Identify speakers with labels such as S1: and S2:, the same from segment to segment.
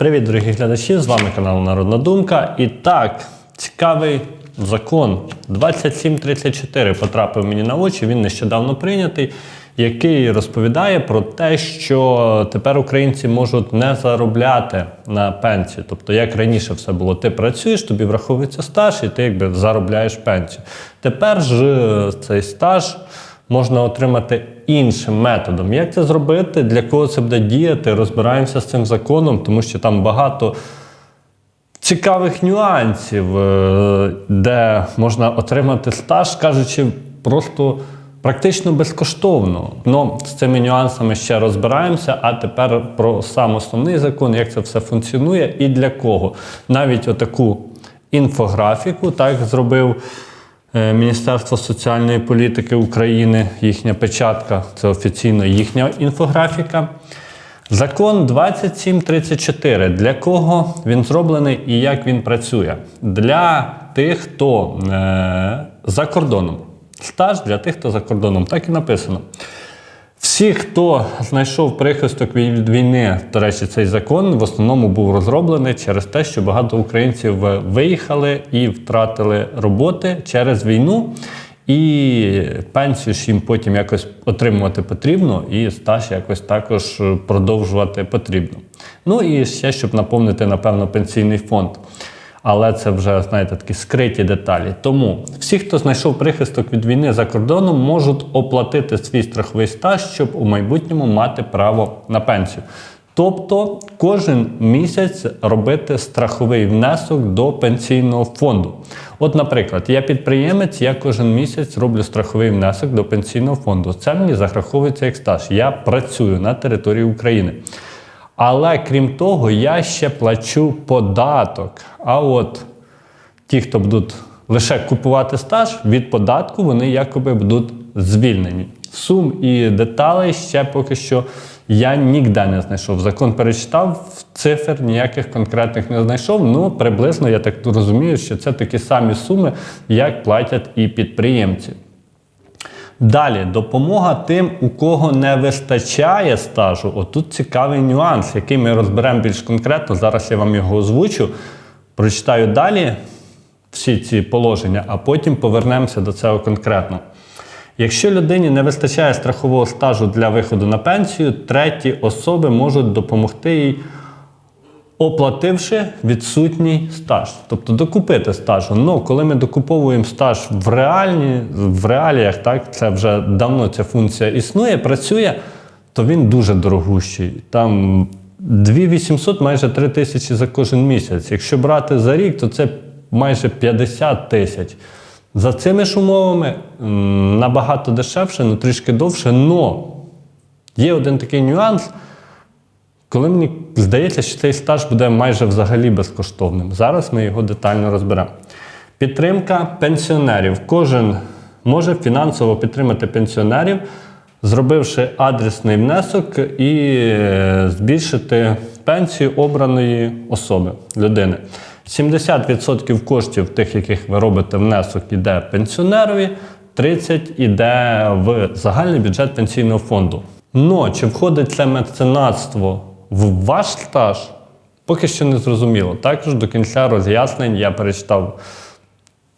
S1: Привіт, дорогі глядачі! З вами канал Народна Думка. І так, цікавий закон 2734 потрапив мені на очі. Він нещодавно прийнятий, який розповідає про те, що тепер українці можуть не заробляти на пенсію. Тобто, як раніше все було, ти працюєш, тобі враховується стаж, і ти якби заробляєш пенсію. Тепер ж е, цей стаж можна отримати іншим методом. Як це зробити? Для кого це буде діяти? Розбираємося з цим законом, тому що там багато цікавих нюансів, е, де можна отримати стаж, кажучи, просто практично безкоштовно. Ну, з цими нюансами ще розбираємося. А тепер про сам основний закон, як це все функціонує і для кого. Навіть отаку інфографіку так зробив. Е, Міністерство соціальної політики України, їхня печатка, це офіційно їхня інфографіка. Закон 2734. Для кого він зроблений і як він працює? Для тих, хто е, за кордоном. Стаж для тих, хто за кордоном. Так і написано. Всі, хто знайшов прихисток від війни, до речі, цей закон в основному був розроблений через те, що багато українців виїхали і втратили роботи через війну. І пенсію ж їм потім якось отримувати потрібно, і стаж якось також е, продовжувати потрібно. Ну і ще щоб наповнити, напевно, пенсійний фонд. Але це вже, знаєте, такі скриті деталі. Тому всі, хто знайшов прихисток від війни за кордоном, можуть оплатити свій страховий стаж, щоб у майбутньому мати право на пенсію. Тобто кожен місяць робити страховий внесок до пенсійного фонду. От, наприклад, я підприємець, я кожен місяць роблю страховий внесок до пенсійного фонду. Це мені зараховується як стаж. Я працюю на території України. Але крім того, я ще плачу податок. А от ті, хто будуть лише купувати стаж, від податку вони якоби будуть звільнені. Сум і деталей ще поки що я ніде не знайшов. Закон перечитав, цифр ніяких конкретних не знайшов. Ну, приблизно я так розумію, що це такі самі суми, як платять і підприємці. Далі допомога тим, у кого не вистачає стажу. Отут цікавий нюанс, який ми розберемо більш конкретно. Зараз я вам його озвучу. Прочитаю далі всі ці положення, а потім повернемося до цього конкретно. Якщо людині не вистачає страхового стажу для виходу на пенсію, треті особи можуть допомогти їй оплативши відсутній стаж, тобто докупити стажу. Ну, коли ми докуповуємо стаж в реальні, в реаліях, так це вже давно ця функція існує, працює, то він дуже дорогущий. Там 2800, майже 3 тисячі за кожен місяць. Якщо брати за рік, то це майже 50 тисяч. За цими ж умовами набагато дешевше, ну трішки довше. Но є один такий нюанс. Коли мені здається, що цей стаж буде майже взагалі безкоштовним. Зараз ми його детально розберемо. Підтримка пенсіонерів. Кожен може фінансово підтримати пенсіонерів, зробивши адресний внесок і е, збільшити пенсію обраної особи людини. 70% коштів, тих, яких ви робите внесок, іде пенсіонерові, 30% іде в загальний бюджет пенсійного фонду. Но чи входить це меценатство в ваш стаж? Поки що не зрозуміло. Також до кінця роз'яснень я перечитав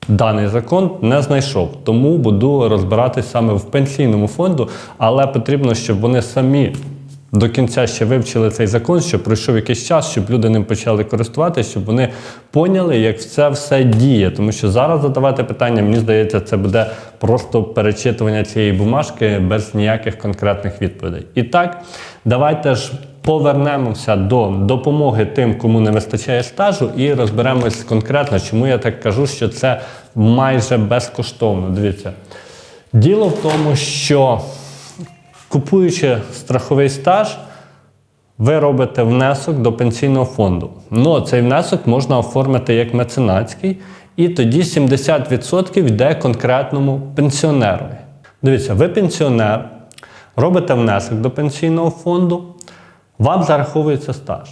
S1: даний закон, не знайшов. Тому буду розбиратись саме в пенсійному фонду, але потрібно, щоб вони самі до кінця ще вивчили цей закон, щоб пройшов якийсь час, щоб люди ним почали користуватися, щоб вони поняли, як це все діє. Тому що зараз задавати питання, мені здається, це буде просто перечитування цієї бумажки без ніяких конкретних відповідей. І так, давайте ж повернемося до допомоги тим, кому не вистачає стажу, і розберемось конкретно, чому я так кажу, що це майже безкоштовно. Дивіться. Діло в тому, що купуючи страховий стаж, ви робите внесок до пенсійного фонду. Ну, цей внесок можна оформити як меценатський, і тоді 70% йде конкретному пенсіонерові. Дивіться, ви пенсіонер, робите внесок до пенсійного фонду, вам зараховується стаж.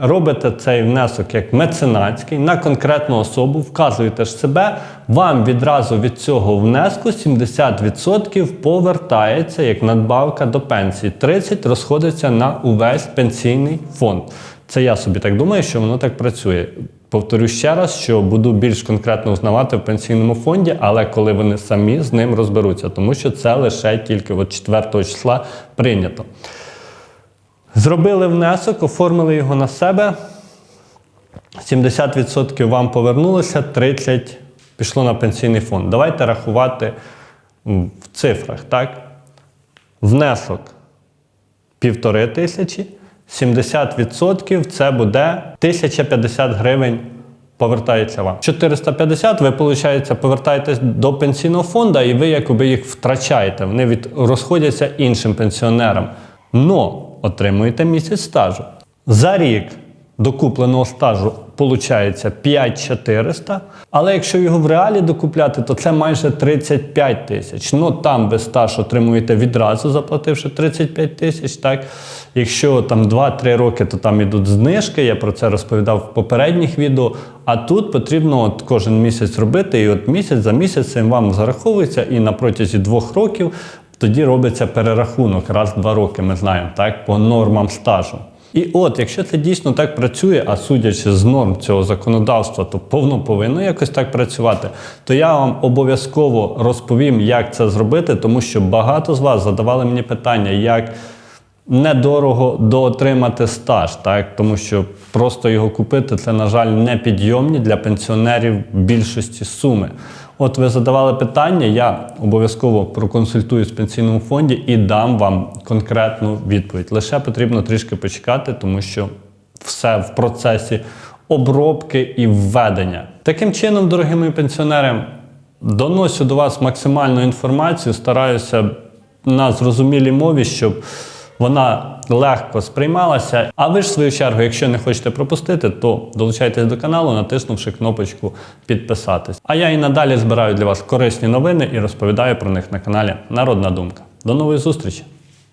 S1: Робите цей внесок як меценатський на конкретну особу, вказуєте ж себе, вам відразу від цього внеску 70% повертається як надбавка до пенсії. 30% розходиться на увесь пенсійний фонд. Це я собі так думаю, що воно так працює. Повторю ще раз, що буду більш конкретно узнавати в пенсійному фонді, але коли вони самі з ним розберуться, тому що це лише тільки от 4 числа прийнято. Зробили внесок, оформили його на себе. 70% вам повернулося, 30% пішло на пенсійний фонд. Давайте рахувати в цифрах, так? Внесок півтори тисячі, 70% це буде 1050 гривень повертається вам. 450 ви, виходить, повертаєтесь до пенсійного фонду, і ви якоби їх втрачаєте. Вони від, розходяться іншим пенсіонерам. Но отримуєте місяць стажу. За рік докупленого стажу виходить 5400, але якщо його в реалі докупляти, то це майже 35 тисяч. Ну там ви стаж отримуєте відразу, заплативши 35 тисяч. Так? Якщо там 2-3 роки, то там ідуть знижки, я про це розповідав в попередніх відео. А тут потрібно от кожен місяць робити, і от місяць за місяцем вам зараховується, і на протязі двох років тоді робиться перерахунок раз в два роки, ми знаємо, так, по нормам стажу. І от, якщо це дійсно так працює, а судячи з норм цього законодавства, то повно повинно якось так працювати, то я вам обов'язково розповім, як це зробити, тому що багато з вас задавали мені питання, як недорого доотримати стаж, так? тому що просто його купити це, на жаль, непідйомні для пенсіонерів більшості суми. От ви задавали питання, я обов'язково проконсультуюсь в пенсійному фонді і дам вам конкретну відповідь. Лише потрібно трішки почекати, тому що все в процесі обробки і введення. Таким чином, дорогі мої пенсіонери, доношу до вас максимальну інформацію, стараюся на зрозумілій мові, щоб вона легко сприймалася. А ви ж, в свою чергу, якщо не хочете пропустити, то долучайтесь до каналу, натиснувши кнопочку підписатись. А я і надалі збираю для вас корисні новини і розповідаю про них на каналі Народна Думка. До нової зустрічі!